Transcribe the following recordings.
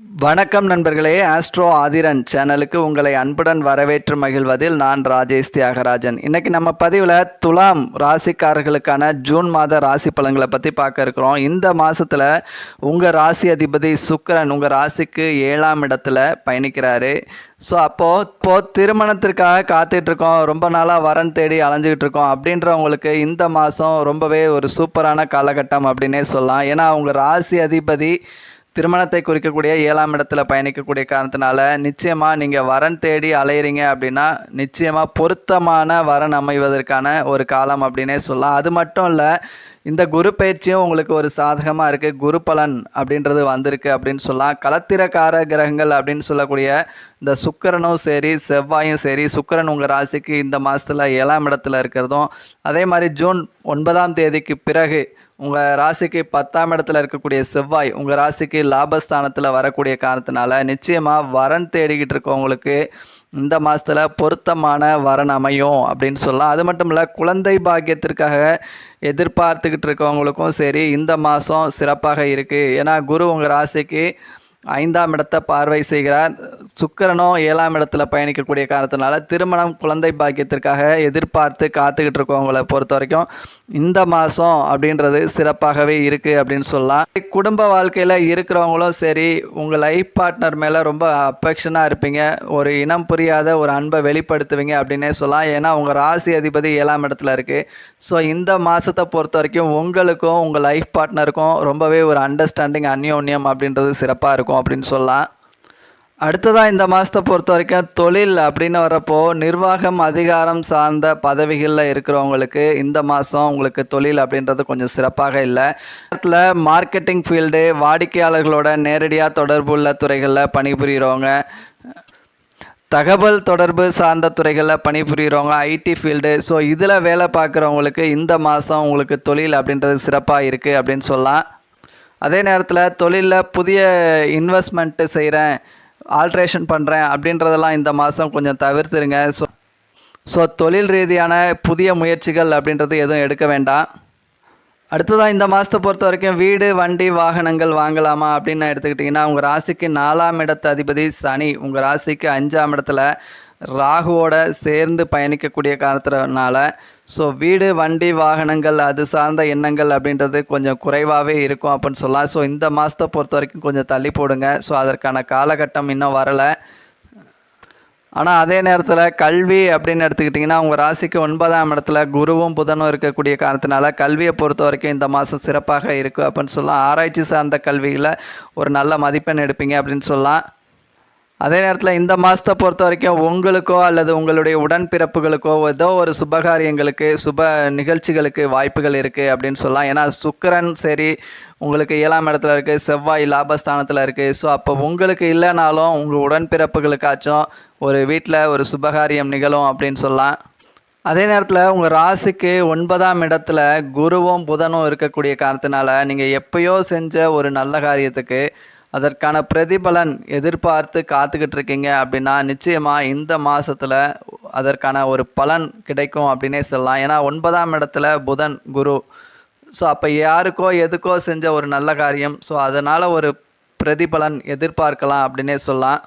வணக்கம் நண்பர்களே ஆஸ்ட்ரோ ஆதிரன் சேனலுக்கு உங்களை அன்புடன் வரவேற்று மகிழ்வதில் நான் ராஜேஷ் தியாகராஜன். இன்னைக்கு நம்ம பதிவில் துலாம் ராசிக்காரர்களுக்கான ஜூன் மாத ராசி பலன்களை பற்றி பார்க்க இருக்கிறோம். இந்த மாதத்தில் உங்கள் ராசி அதிபதி சுக்கரன் உங்கள் ராசிக்கு ஏழாம் இடத்துல பயணிக்கிறாரு. ஸோ அப்போது இப்போது திருமணத்திற்காக காத்துட்ருக்கோம் ரொம்ப நாளாக வரன் தேடி அலைஞ்சிக்கிட்டு இருக்கோம். அப்படின்றவங்களுக்கு இந்த மாதம் ரொம்பவே ஒரு சூப்பரான காலகட்டம் அப்படின்னே சொல்லலாம். ஏன்னா அவங்க ராசி அதிபதி திருமணத்தை குறிக்கக்கூடிய ஏழாம் இடத்துல பயணிக்கக்கூடிய காரணத்தினால நிச்சயமாக நீங்கள் வரன் தேடி அலையிறீங்க அப்படின்னா நிச்சயமாக பொருத்தமான வரன் அமைவதற்கான ஒரு காலம் அப்படின்னே சொல்லலாம். அது மட்டும் இல்லை இந்த குரு பயிற்சியும் உங்களுக்கு ஒரு சாதகமாக இருக்குது குரு பலன் அப்படின்றது வந்திருக்கு அப்படின்னு சொல்லலாம். கலத்திரக்கார கிரகங்கள் அப்படின்னு சொல்லக்கூடிய இந்த சுக்கிரனும் சரி செவ்வாயும் சரி சுக்கிரன் உங்கள் ராசிக்கு இந்த மாதத்தில் ஏழாம் இடத்துல இருக்கிறதும் அதே மாதிரி ஜூன் ஒன்பதாம் தேதிக்கு பிறகு உங்கள் ராசிக்கு பத்தாம் இடத்துல இருக்கக்கூடிய செவ்வாய் உங்கள் ராசிக்கு லாபஸ்தானத்தில் வரக்கூடிய காரணத்தினால நிச்சயமாக வரன் தேடிக்கிட்டு இருக்கவங்களுக்கு இந்த மாதத்தில் பொருத்தமான வரன் அமையும் அப்படின்னு சொல்லலாம். அது மட்டும் இல்லை குழந்தை பாக்கியத்திற்காக எதிர்பார்த்துக்கிட்டு இருக்கவங்களுக்கும் சரி இந்த மாதம் சிறப்பாக இருக்குது ஏன்னா குரு உங்கள் ராசிக்கு ஐந்தாம் இடத்தை பார்வை செய்கிறார். சுக்கிரனும் ஏழாம் இடத்துல பயணிக்கக்கூடிய காரணத்தினால திருமணம் குழந்தை பாக்கியத்திற்காக எதிர்பார்த்து காத்துக்கிட்டு இருக்கவங்களை பொறுத்த வரைக்கும். இந்த மாதம் அப்படின்றது சிறப்பாகவே இருக்குது அப்படின்னு சொல்லலாம். குடும்ப வாழ்க்கையில் இருக்கிறவங்களும் சரி உங்கள் லைஃப் பார்ட்னர் மேலே ரொம்ப அஃபெக்ஷனாக இருப்பீங்க. ஒரு இனம் புரியாத ஒரு அன்பை வெளிப்படுத்துவீங்க அப்படின்னே சொல்லலாம். ஏன்னா உங்கள் ராசி அதிபதி ஏழாம் இடத்துல இருக்குது ஸோ இந்த மாதத்தை பொறுத்த வரைக்கும் உங்களுக்கும் உங்கள் லைஃப் பார்ட்னருக்கும் ரொம்பவே ஒரு அண்டர்ஸ்டாண்டிங் அந்யோன்யம் அப்படின்றது சிறப்பாக இருக்கும். அப்படின்னு சொல்லலாம். அடுத்ததாக இந்த மாதத்தை பொறுத்த வரைக்கும் தொழில் அப்படின்னு வரப்போ நிர்வாகம் அதிகாரம் சார்ந்த பதவிகளில் இருக்கிறவங்களுக்கு இந்த மாதம் உங்களுக்கு தொழில் அப்படின்றது கொஞ்சம் சிறப்பாக இல்லை. இடத்துல மார்க்கெட்டிங் ஃபீல்டு வாடிக்கையாளர்களோட நேரடியாக தொடர்பு உள்ள துறைகளில் பணிபுரிகிறவங்க தகவல் தொடர்பு சார்ந்த துறைகளில் பணிபுரிகிறவங்க ஐடி ஃபீல்டு ஸோ இதில் வேலை பார்க்குறவங்களுக்கு இந்த மாதம் உங்களுக்கு தொழில் அப்படின்றது சிறப்பாக இருக்குது அப்படின்னு சொல்லலாம். அதே நேரத்தில் தொழிலில் புதிய இன்வெஸ்ட்மெண்ட்டு செய்கிறேன் ஆல்ட்ரேஷன் பண்ணுறேன் அப்படின்றதெல்லாம் இந்த மாதம் கொஞ்சம் தவிர்த்துருங்க. ஸோ ஸோ தொழில் ரீதியான புதிய முயற்சிகள் அப்படின்றது எதுவும் எடுக்க வேண்டாம். அடுத்ததாக இந்த மாதத்தை பொறுத்த வரைக்கும் வீடு வண்டி வாகனங்கள் வாங்கலாமா அப்படின்னு எடுத்துக்கிட்டிங்கன்னா உங்கள் ராசிக்கு நாலாம் இடத்து அதிபதி சனி. உங்கள் ராசிக்கு அஞ்சாம் இடத்துல ராகுவோட சேர்ந்து பயணிக்கக்கூடிய காரணத்தினால ஸோ வீடு வண்டி வாகனங்கள் அது சார்ந்த எண்ணங்கள் அப்படின்றது கொஞ்சம் குறைவாகவே இருக்கும் அப்படின்னு சொல்லலாம். ஸோ இந்த மாதத்தை பொறுத்த வரைக்கும் கொஞ்சம் தள்ளி போடுங்க. ஸோ அதற்கான காலகட்டம் இன்னும் வரலை. ஆனால் அதே நேரத்தில் கல்வி அப்படின்னு எடுத்துக்கிட்டிங்கன்னா உங்கள் ராசிக்கு ஒன்பதாம் இடத்துல குருவும் புதனும் இருக்கக்கூடிய காரணத்தினால கல்வியை பொறுத்த வரைக்கும் இந்த மாதம் சிறப்பாக இருக்குது அப்படின்னு சொல்லலாம். ஆராய்ச்சி சார்ந்த கல்வியில் ஒரு நல்ல மதிப்பெண் எடுப்பீங்க அப்படின்னு சொல்லலாம். அதே நேரத்தில் இந்த மாதத்தை பொறுத்த வரைக்கும் உங்களுக்கோ அல்லது உங்களுடைய உடன்பிறப்புகளுக்கோ ஏதோ ஒரு சுபகாரியங்களுக்கு சுப நிகழ்ச்சிகளுக்கு வாய்ப்புகள் இருக்குது அப்படின்னு சொல்லலாம். ஏன்னா சுக்கரன் சரி உங்களுக்கு ஏழாம் இடத்துல இருக்குது செவ்வாய் லாபஸ்தானத்தில் இருக்குது ஸோ அப்போ உங்களுக்கு இல்லைனாலும் உங்கள் உடன்பிறப்புகளுக்காச்சும் ஒரு வீட்டில் ஒரு சுபகாரியம் நிகழும் அப்படின்னு சொல்லலாம். அதே நேரத்தில் உங்கள் ராசிக்கு ஒன்பதாம் இடத்துல குருவும் புதனும் இருக்கக்கூடிய காரணத்தினால நீங்கள் எப்பயோ செஞ்ச ஒரு நல்ல காரியத்துக்கு அதற்கான பிரதிபலன் எதிர்பார்த்து காத்துக்கிட்டு இருக்கீங்க அப்படின்னா நிச்சயமாக இந்த மாதத்தில் அதற்கான ஒரு பலன் கிடைக்கும் அப்படின்னே சொல்லலாம். ஏன்னா ஒன்பதாம் இடத்துல புதன் குரு. ஸோ அப்போ யாருக்கோ எதுக்கோ செஞ்ச ஒரு நல்ல காரியம். ஸோ அதனால் ஒரு பிரதிபலன் எதிர்பார்க்கலாம் அப்படின்னே சொல்லலாம்.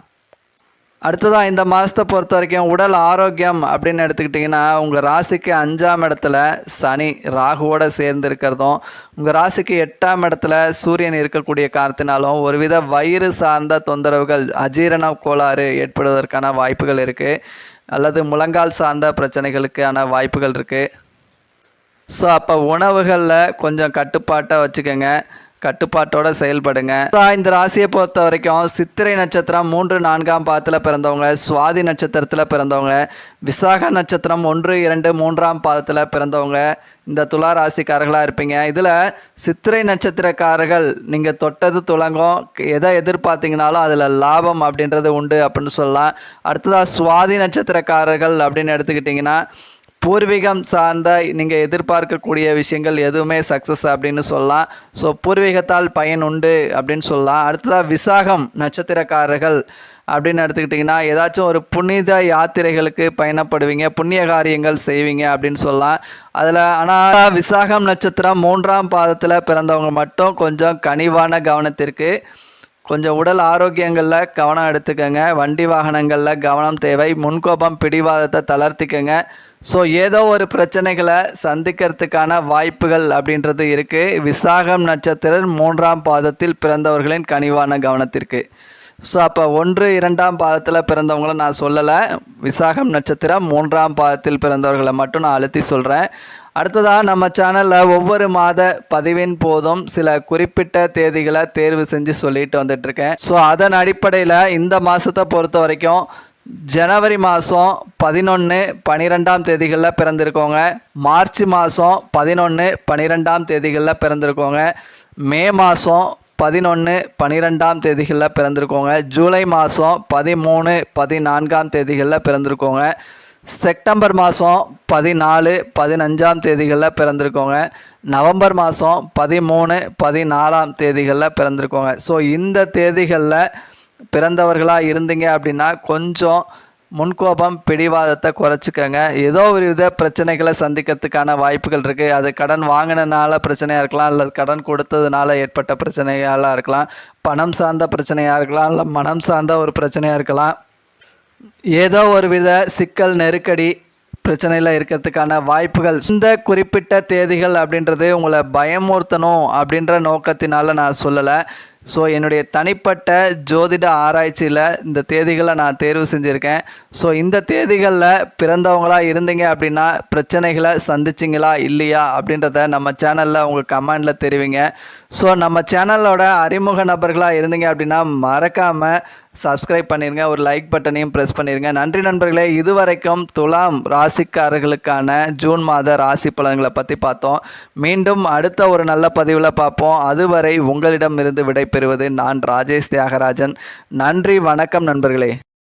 அடுத்ததாக இந்த மாதத்தை பொறுத்த வரைக்கும் உடல் ஆரோக்கியம் அப்படின்னு எடுத்துக்கிட்டிங்கன்னா உங்கள் ராசிக்கு அஞ்சாம் இடத்துல சனி ராகுவோட சேர்ந்து இருக்கிறதும் உங்கள் ராசிக்கு எட்டாம் இடத்துல சூரியன் இருக்கக்கூடிய காரணத்தினாலும் ஒருவித வயிறு சார்ந்த தொந்தரவுகள் அஜீரண கோளாறு ஏற்படுவதற்கான வாய்ப்புகள் இருக்குது அல்லது முழங்கால் சார்ந்த பிரச்சனைகளுக்கான வாய்ப்புகள் இருக்குது ஸோ அப்போ உணவுகளில் கொஞ்சம் கட்டுப்பாட்டை வச்சுக்கோங்க. கட்டுப்பாட்டோட செயல்படுங்க. இந்த ராசியை பொறுத்த வரைக்கும் சித்திரை நட்சத்திரம் மூன்று நான்காம் பாதத்தில் பிறந்தவங்க சுவாதி நட்சத்திரத்தில் பிறந்தவங்க விசாக நட்சத்திரம் ஒன்று இரண்டு மூன்றாம் பாதத்தில் பிறந்தவங்க இந்த துலா ராசிக்காரர்களாக இருப்பீங்க. இதில் சித்திரை நட்சத்திரக்காரர்கள் நீங்கள் தொட்டது துலங்கும். எதை எதிர்பார்த்தீங்கனாலும் அதில் லாபம் அப்படின்றது உண்டு அப்படின்னு சொல்லலாம். அடுத்ததாக சுவாதி நட்சத்திரக்காரர்கள் அப்படின்னு எடுத்துக்கிட்டிங்கன்னா பூர்வீகம் சார்ந்த நீங்கள் எதிர்பார்க்கக்கூடிய விஷயங்கள் எதுவுமே சக்ஸஸ் அப்படின்னு சொல்லலாம். ஸோ பூர்வீகத்தால் பயன் உண்டு அப்படின்னு சொல்லலாம். அடுத்ததாக விசாகம் நட்சத்திரக்காரர்கள் அப்படின்னு எடுத்துக்கிட்டிங்கன்னா ஏதாச்சும் ஒரு புனித யாத்திரைகளுக்கு பயணப்படுவீங்க புண்ணிய காரியங்கள் செய்வீங்க அப்படின்னு சொல்லலாம். அதில் ஆனால் விசாகம் நட்சத்திரம் மூன்றாம் பாதத்தில் பிறந்தவங்க மட்டும் கொஞ்சம் கனிவான கவனத்திற்கு கொஞ்சம் உடல் ஆரோக்கியங்களில் கவனம் எடுத்துக்கோங்க. வண்டி வாகனங்களில் கவனம் தேவை. முன்கோபம் பிடிவாதத்தை தளர்த்திக்கோங்க. ஸோ ஏதோ ஒரு பிரச்சனைகளை சந்திக்கிறதுக்கான வாய்ப்புகள் அப்படின்றது இருக்குது விசாகம் நட்சத்திரம் மூன்றாம் பாதத்தில் பிறந்தவர்களின் கனிவான கவனத்திற்கு. ஸோ அப்போ ஒன்று இரண்டாம் பாதத்தில் பிறந்தவங்கள நான் சொல்லலை. விசாகம் நட்சத்திரம் மூன்றாம் பாதத்தில் பிறந்தவர்களை மட்டும் நான் அழுத்தி சொல்கிறேன் அடுத்ததாக நம்ம சேனலில் ஒவ்வொரு மாத பதிவின் போதும் சில குறிப்பிட்ட தேதிகளை தேர்வு செஞ்சு சொல்லிட்டு வந்துட்டுருக்கேன் ஸோ அதன் அடிப்படையில் இந்த மாதத்தை பொறுத்த வரைக்கும் ஜனவரி மாதம் பதினொன்று பன்னிரெண்டாம் தேதிகளில் பிறந்திருக்கோங்க. மார்ச் மாதம் பதினொன்று பன்னிரெண்டாம் தேதிகளில் பிறந்திருக்கோங்க. மே மாதம் பதினொன்று பன்னிரெண்டாம் தேதிகளில் பிறந்திருக்கோங்க. ஜூலை மாதம் பதிமூணு பதினான்காம் தேதிகளில் பிறந்திருக்கோங்க. செப்டம்பர் மாதம் பதினாலு பதினஞ்சாம் தேதிகளில் பிறந்திருக்கோங்க. நவம்பர் மாதம் பதிமூணு பதினாலாம் தேதிகளில் பிறந்திருக்கோங்க. ஸோ இந்த தேதிகளில் பிறந்தவர்களாக இருந்தீங்க அப்படின்னா கொஞ்சம் முன்கோபம் பிடிவாதத்தை குறைச்சிக்கோங்க. ஏதோ ஒரு வித பிரச்சனைகளை சந்திக்கிறதுக்கான வாய்ப்புகள் இருக்குது அது கடன் வாங்கினனால பிரச்சனையாக இருக்கலாம் இல்லை கடன் கொடுத்ததுனால ஏற்பட்ட பிரச்சனைகளாக இருக்கலாம் பணம் சார்ந்த பிரச்சனையாக இருக்கலாம் இல்லை மனம் சார்ந்த ஒரு பிரச்சனையாக இருக்கலாம். ஏதோ ஒரு வித சிக்கல் நெருக்கடி பிரச்சனையில் இருக்கிறதுக்கான வாய்ப்புகள். இந்த குறிப்பிட்ட தேதிகள் அப்படின்றது உங்களை பயமுறுத்தணும் அப்படின்ற நோக்கத்தினால நான் சொல்லலை. ஸோ என்னுடைய தனிப்பட்ட ஜோதிட ஆராய்ச்சியில் இந்த தேதிகளை நான் தேர்வு செஞ்சுருக்கேன். ஸோ இந்த தேதிகளில் பிறந்தவங்களாக இருந்தீங்க அப்படின்னா பிரச்சனைகளை சந்திச்சிங்களா இல்லையா அப்படின்றத நம்ம சேனலில் உங்கள் கமெண்டில் தெரிவிங்க. ஸோ நம்ம சேனலோட அறிமுக நபர்களாக இருந்தீங்க அப்படின்னா மறக்காமல் சப்ஸ்கிரைப் பண்ணிடுங்க ஒரு லைக் பட்டனையும் ப்ரெஸ் பண்ணிடுங்க நன்றி நண்பர்களே இதுவரைக்கும் துலாம் ராசிக்காரர்களுக்கான ஜூன் மாத ராசி பலன்களை பற்றி பார்த்தோம். மீண்டும் அடுத்த ஒரு நல்ல பதிவில் பார்ப்போம். அதுவரை உங்களிடமிருந்து விடைபெறுவது நான் ராஜேஷ் தியாகராஜன். நன்றி வணக்கம் நண்பர்களே.